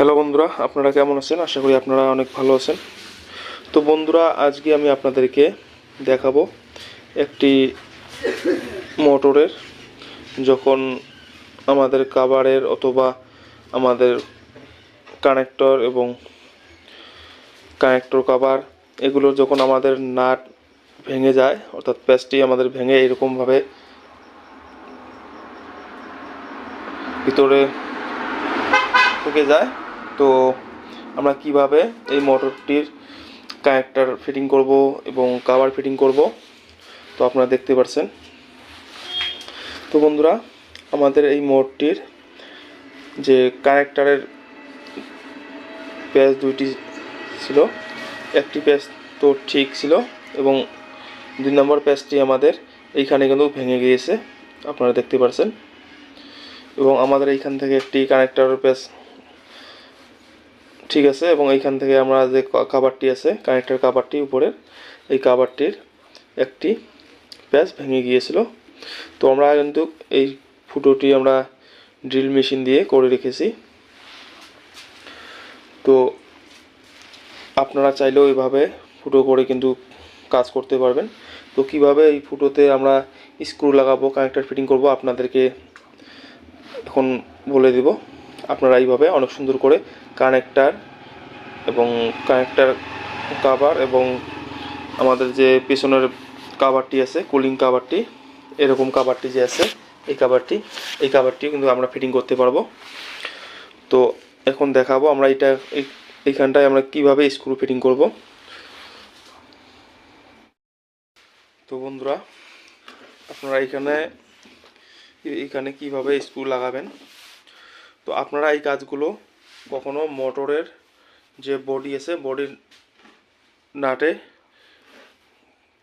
Hello বন্ধুরা, আপনারা কেমন আছেন? আশা করি আপনারা অনেক ভালো আছেন। তো বন্ধুরা, আজকে আমি আপনাদেরকে দেখাবো একটি মোটরের। যখন আমাদের কাভারের অথবা আমাদের কানেক্টর এবং কানেক্টর কাভার এগুলো যখন আমাদের নাট ভেঙে যায়, অর্থাৎ প্যাচটি আমাদের ভেঙে এরকমভাবে ভিতরে ঢুকে যায় তো আমরা কীভাবে এই মোটরটির কানেক্টার ফিটিং করব এবং কাভার ফিটিং করব? তো আপনারা দেখতে পাচ্ছেন তো বন্ধুরা, আমাদের এই মোটরটির যে কানেক্টারের প্যাচ দুইটি ছিল, একটি প্যাচ তো ঠিক ছিল এবং দুই নম্বর প্যাচটি আমাদের এইখানে কিন্তু ভেঙে গিয়েছে, আপনারা দেখতে পাচ্ছেন এবং আমাদের এইখান থেকে একটি কানেক্টরের প্যাচ ঠিক আছে, এবং এইখান থেকে আমরা যে কাভারটি আছে কানেক্টর কাভারটি উপরের এই কাভারটির একটি প্যাচ ভেঙে গিয়েছিল। তো আমরা কিন্তু এই ফুটোটি আমরা ড্রিল মেশিন দিয়ে করে রেখেছি। তো আপনারা চাইলেও এইভাবে ফুটো করে কিন্তু কাজ করতে পারবেন। তো কীভাবে এই ফুটোতে আমরা স্ক্রু লাগাবো কানেক্টর ফিটিং করব, আপনাদেরকে এখন বলে দিব। আপনারা এইভাবে অনেক সুন্দর করে কানেক্টার এবং কানেক্টার কাভার এবং আমাদের যে পেছনের কাভারটি আছে কুলিং কাভারটি এরকম কাভারটি যে আছে, এই কাভারটি এই কাভারটি কিন্তু আমরা ফিটিং করতে পারব। তো এখন দেখাবো আমরা এটা এই- এইখানটায় আমরা কীভাবে স্ক্রু ফিটিং করব। তো বন্ধুরা, আপনারা এখানে এইখানে কীভাবে স্ক্রু লাগাবেন? তো আপনারা এই কাজগুলো কখনো মোটরের যে বডি আছে বডির নাটে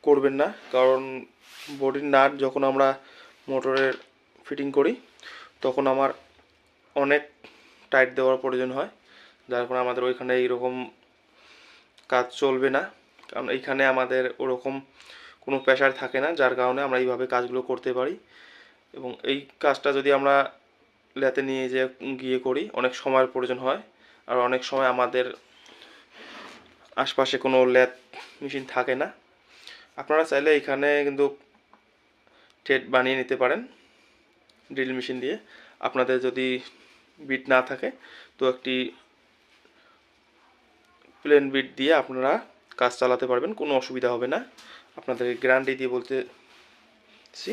করবেন না। কারণ বডির নাট যখন আমরা মোটরের ফিটিং করি, তখন আমার অনেক টাইট দেওয়ার প্রয়োজন হয়। যার কারণে আমাদের ওইখানে এইরকম কাজ চলবে না। কারণ এইখানে আমাদের ওরকম কোনো প্রেশার থাকে না, যার কারণে আমরা এইভাবে কাজগুলো করতে পারি। এবং এই কাজটা যদি আমরা লেতে নিয়ে যে গিয়ে করি, অনেক সময়ের প্রয়োজন হয়। আর অনেক সময় আমাদের আশপাশে কোনো ল্যাথ মেশিন থাকে না। আপনারা চাইলে এখানে কিন্তু টেট বানিয়ে নিতে পারেন ড্রিল মেশিন দিয়ে। আপনাদের যদি বিট না থাকে, তো একটি প্লেন বিট দিয়ে আপনারা কাজ চালাতে পারবেন, কোনো অসুবিধা হবে না। আপনাদের গ্যারান্টি দিয়ে বলতেছি।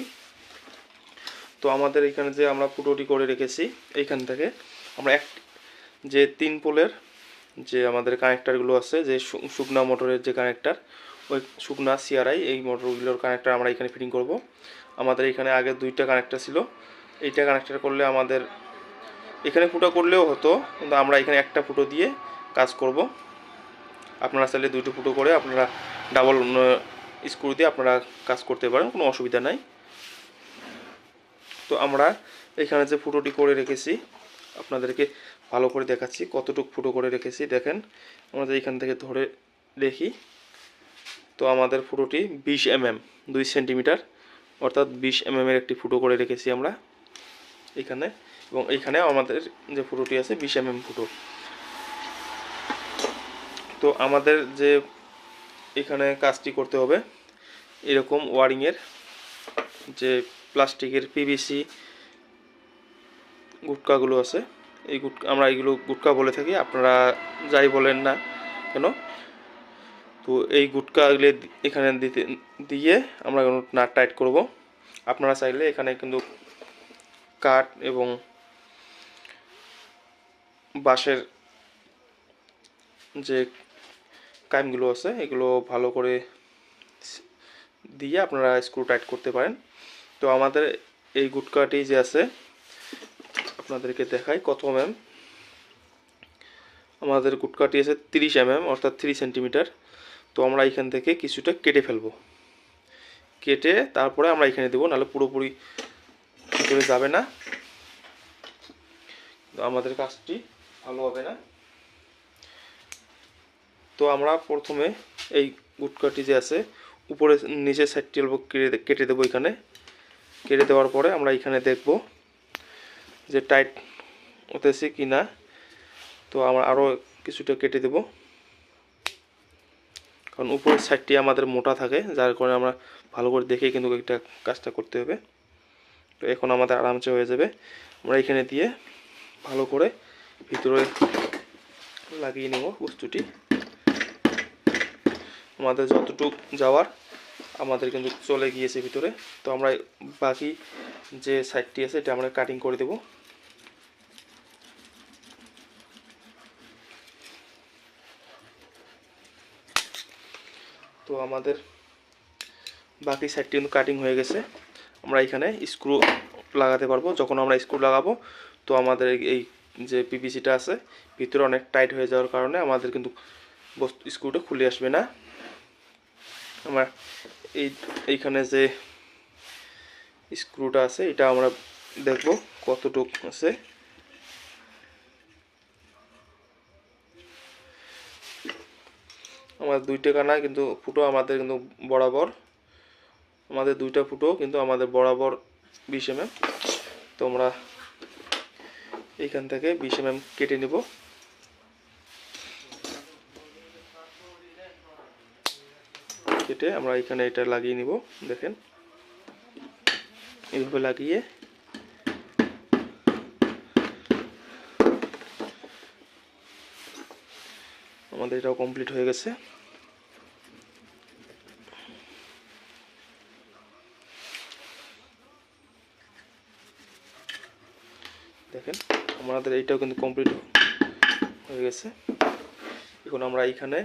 তো আমাদের এখানে যে আমরা ফুটোটি করে রেখেছি, এইখান থেকে আমরা এক, যে তিন পোলের যে আমাদের কানেক্টারগুলো আছে, যে শুকনা মোটরের যে কানেক্টার, ওই শুকনা সিআরআই, এই মোটরগুলোর কানেক্টার আমরা এখানে ফিটিং করব। আমাদের এখানে আগে দুইটা কানেক্টার ছিল। এইটা কানেক্টার করলে আমাদের, এখানে ফুটো করলেও হতো, কিন্তু আমরা এখানে একটা ফুটো দিয়ে কাজ করব। আপনারা চাইলে দুটো ফুটো করে আপনারা ডাবল স্ক্রু দিয়ে আপনারা কাজ করতে পারেন, কোনো অসুবিধা নাই। তো আমরা এখানে যে ফুটোটি করে রেখেছি, আপনাদেরকে ভালো করে দেখাচ্ছি, কতটুকু ফুটো করে রেখেছি। দেখেন আমাদের এখান থেকে ধরে দেখি, তো আমাদের ফুটোটি বিশ এমএম দুই সেন্টিমিটার অর্থাৎ বিশ এমএম এর একটি ফুটো করে রেখেছি আমরা এখানে, এবং এইখানে আমাদের যে ফুটোটি আছে, বিশ এমএম ফুটো তো আমাদের যে এখানে কাজটি করতে হবে, এরকম ওয়ারিংয়ের যে প্লাস্টিকের পিভিসি গুটকাগুলো আছে। এই গুটকা, আমরা এইগুলো গুটকা বলে থাকি, আপনারা যাই বলেন না কেন? তো এই গুটকাগুলো এখানে দিতে, দিয়ে আমরা নাট টাইট করব। আপনারা চাইলে এখানে কিন্তু কাঠ এবং বাঁশের যে কাইমগুলো আছে, এগুলো ভালো করে দিয়ে আপনারা স্ক্রু টাইট করতে পারেন। তো আমাদের এই গুটকাটি যে আছে, আপনাদেরকে দেখাই কত এম আমাদের গুটকাটি আছে তিরিশ এম অর্থাৎ থ্রি সেন্টিমিটার। তো আমরা এখান থেকে কিছুটা কেটে ফেলব। কেটে তারপরে আমরা এখানে দেবো, নাহলে পুরোপুরি ভিতরে যাবে না। আমাদের কাজটি ভালো হবে না। তো আমরা প্রথমে এই গুটকাটি যে আছে, উপরে নিচে সাইডটি অল্প কেটে কেটে দেবো এখানে। কেটে দেওয়ার পরে আমরা এখানে দেখব যে টাইট হতেছে কি না। তো আমরা আরও কিছুটা কেটে দেব। কারণ উপরের সাইডটি আমাদের মোটা থাকে, যার কারণে আমরা ভালো করে দেখে কিন্তু একটা কাজটা করতে হবে। তো এখন আমাদের আরামসে হয়ে যাবে। আমরা এখানে দিয়ে ভালো করে ভিতরে লাগিয়ে নেব বস্তুটি। আমাদের যতটুক যাওয়ার আমাদের কিন্তু চলে গিয়েছে ভিতরে। তো আমরা বাকি যে সাইডটি আছে, এটা আমরা কাটিং করে দেব। তো আমাদের বাকি সাইডটি কিন্তু কাটিং হয়ে গেছে। আমরা এখানে স্ক্রু লাগাতে পারব। যখন আমরা স্ক্রু লাগাবো, তো আমাদের এই যে পিপিসিটা আছে, ভিতরে অনেক টাইট হয়ে যাওয়ার কারণে আমাদের কিন্তু স্ক্রুটা খুলে আসবে না। আমার এই, এইখানে যে স্ক্রুটা আছে, এটা আমরা দেখব কতটুক আছে। আমাদের দুইটা কানা কিন্তু ফুটো আমাদের কিন্তু বরাবর। আমাদের দুইটা ফুটো কিন্তু আমাদের বরাবর বিশ এম তো আমরা এইখান থেকে বিশ এম কেটে নেব। কেটে আমরা এখানে এটা লাগিয়ে নিব, দেখেন। এইভাবে লাগিয়ে আমাদের এটাও কমপ্লিট হয়ে গেছে। দেখেন, আমাদের এইটাও কিন্তু কমপ্লিট হয়ে গেছে। এখন আমরা এইখানে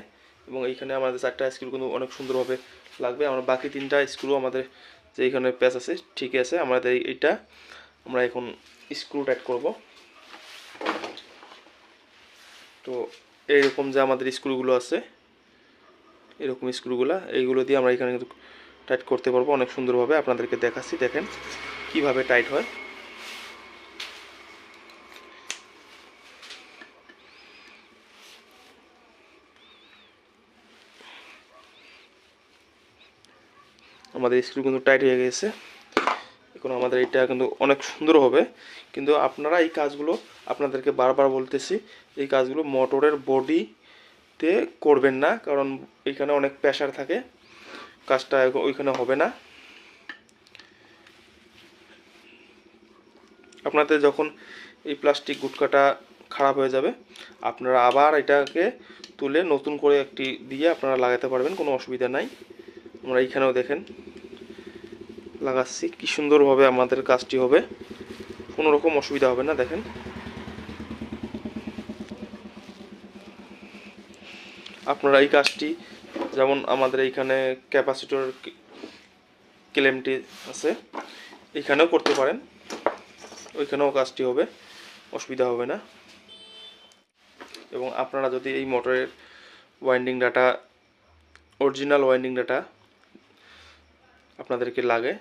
এবং এইখানে আমাদের চারটা স্ক্রু কিন্তু অনেক সুন্দরভাবে লাগবে। আমরা বাকি তিনটা স্ক্রু আমাদের যে এইখানে প্যাচ আছে ঠিক আছে। আমাদের এইটা, আমরা এখন স্ক্রু টাইট করব। তো এইরকম যে আমাদের স্ক্রুগুলো আছে, এরকম স্ক্রুগুলো এইগুলো দিয়ে আমরা এখানে কিন্তু টাইট করতে পারব। অনেক সুন্দরভাবে আপনাদেরকে দেখাচ্ছি। দেখেন কীভাবে টাইট হয়। আমাদের স্ক্রু কিন্তু টাইট হয়ে গেছে। এখন আমাদের এটা কিন্তু অনেক সুন্দর হবে। কিন্তু আপনারা এই কাজগুলো আপনাদেরকে বারবার বলতেছি, এই কাজগুলো মোটরের বডিতে করবেন না, কারণ এখানে অনেক প্রেশার থাকে। কাজটা ওইখানে হবে না। আপনাদের যখন এই প্লাস্টিক গুটকাটা খারাপ হয়ে যাবে, আপনারা আবার এটাকে তুলে নতুন করে একটি দিয়ে আপনারা লাগাতে পারবেন, কোনো অসুবিধা নাই। আমরা এইখানেও দেখেন। লাগাচ্ছি। কি সুন্দরভাবে আমাদের কাজটি হবে। কোনো রকম অসুবিধা হবে না, দেখেন। আপনারা এই কাজটি, যেমন আমাদের এইখানে ক্যাপাসিটর ক্লেমটি আছে, এইখানেও করতে পারেন। ওইখানেও কাজটি হবে, অসুবিধা হবে না। এবং আপনারা যদি এই মোটরের winding data original winding data আপনাদেরকে লাগে,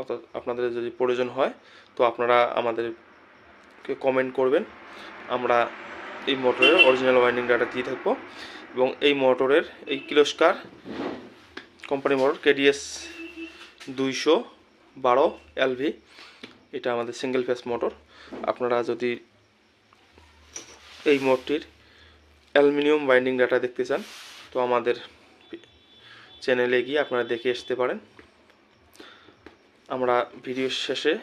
অর্থাৎ আপনাদের যদি প্রয়োজন হয়, তো আপনারা আমাদেরকে কমেন্ট করবেন। আমরা এই মোটরের অরিজিনাল ওয়াইন্ডিং ডাটা দিয়ে থাকব এবং এই মোটরের এই কিলোস্কার কোম্পানি মোটর কেডিএস দুইশো বারো এলভি এটা আমাদের সিঙ্গেল ফেস মোটর আপনারা যদি এই মোটরটির অ্যালুমিনিয়াম বাইন্ডিং ডাটা দেখতে চান, তো আমাদের চ্যানেলে গিয়ে আপনারা দেখে আসতে পারেন। আমরা ভিডিও শেষে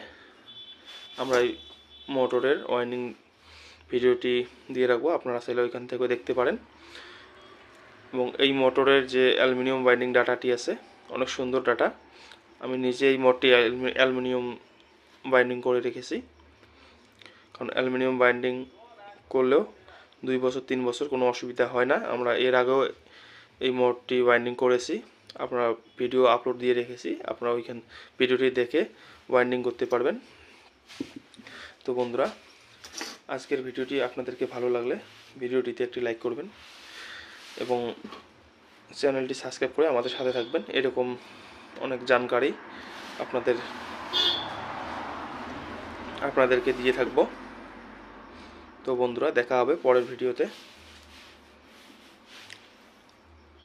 আমরা এই মোটরের ওয়াইন্ডিং ভিডিওটি দিয়ে রাখব। আপনারা চাইলে ওইখান থেকেও দেখতে পারেন। এবং এই মোটরের যে অ্যালুমিনিয়াম বাইন্ডিং ডাটাটি আছে, অনেক সুন্দর ডাটা। আমি নিজে এই মোটরটি অ্যালুমিনিয়াম বাইন্ডিং করে রেখেছি। কারণ অ্যালুমিনিয়াম বাইন্ডিং করলেও দুই বছর, তিন বছর কোনো অসুবিধা হয় না। আমরা এর আগেও এই মোটরটি বাইন্ডিং করেছি। আপনারা ভিডিও আপলোড দিয়ে রেখেছি। আপনারা ওইখান ভিডিওটি দেখে ওয়াইন্ডিং করতে পারবেন। তো বন্ধুরা, আজকের ভিডিওটি আপনাদেরকে ভালো লাগলে ভিডিওটিতে একটি লাইক করবেন এবং চ্যানেলটি সাবস্ক্রাইব করে আমাদের সাথে থাকবেন। এরকম অনেক জানকারি আপনাদের, আপনাদেরকে দিয়ে থাকব। তো বন্ধুরা, দেখা হবে পরের ভিডিওতে